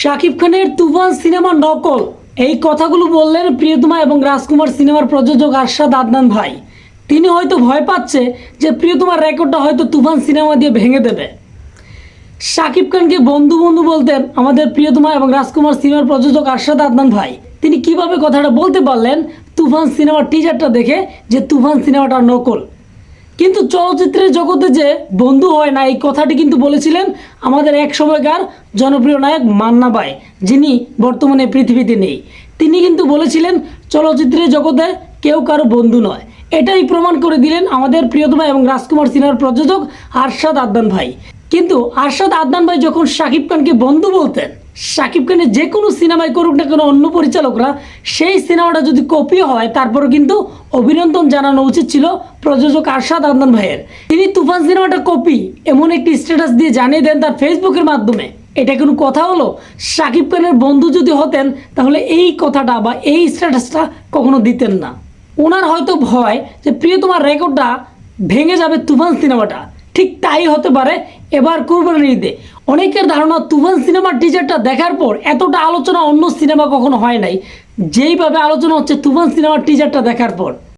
শাকিব খানের তুফান সিনেমা নকল। এই কথাগুলো বললেন প্রিয়তমা এবং রাজকুমার সিনেমার প্রযোজক আরশাদ আদনান ভাই। তিনি হয়তো ভয় পাচ্ছে যে প্রিয়তমার রেকর্ডটা হয়তো তুফান সিনেমা দিয়ে ভেঙে দেবে। শাকিব খানকে বন্ধু বন্ধু বলতেন আমাদের প্রিয়তমা এবং রাজকুমার সিনেমার প্রযোজক আরশাদ আদনান ভাই। তিনি কীভাবে কথাটা বলতে পারলেন? তুফান সিনেমার টিজারটা দেখে যে তুফান সিনেমাটা নকল। কিন্তু চলচ্চিত্রের জগতে যে বন্ধু হয় না, এই কথাটি কিন্তু বলেছিলেন আমাদের এক সময়কার জনপ্রিয় নায়ক মান্না বাই, যিনি বর্তমানে পৃথিবীতে নেই। তিনি কিন্তু বলেছিলেন, চলচ্চিত্রের জগতে কেউ কারও বন্ধু নয়। এটাই প্রমাণ করে দিলেন আমাদের প্রিয়তমা এবং রাজকুমার সিনহার প্রযোজক আরশাদ আদনান ভাই। কিন্তু আরশাদ আদনান ভাই যখন শাকিব খানকে বন্ধু বলতেন, শাকিব খানের যে কোনো সিনেমায় করুক না কেন অন্য পরিচালকরা, সেই সিনেমাটা যদি কপি হয় তারপরে কিন্তু অভিনন্দন জানানো উচিত ছিল প্রযোজক আরশাদ আদনান ভাইয়ের। তিনি তুফান সিনেমাটা কপি এমন একটি স্ট্যাটাস দিয়ে জানিয়ে দেন তার ফেসবুকের মাধ্যমে। এটা কোনো কথা হলো? শাকিব খানের বন্ধু যদি হতেন, তাহলে এই কথাটা বা এই স্ট্যাটাসটা কখনো দিতেন না। ওনার হয়তো ভয় যে প্রিয় তোমার রেকর্ডটা ভেঙে যাবে তুফান সিনেমাটা। ঠিক তাই হতে পারে এবার কোরবানির ঈদে অনেকের ধারণা তুফান সিনেমার টিজারটা দেখার পর এতটা আলোচনা অন্য সিনেমা কখনো হয় নাই। যেইভাবে আলোচনা হচ্ছে, তুফান সিনেমার টিজারটা দেখার পর।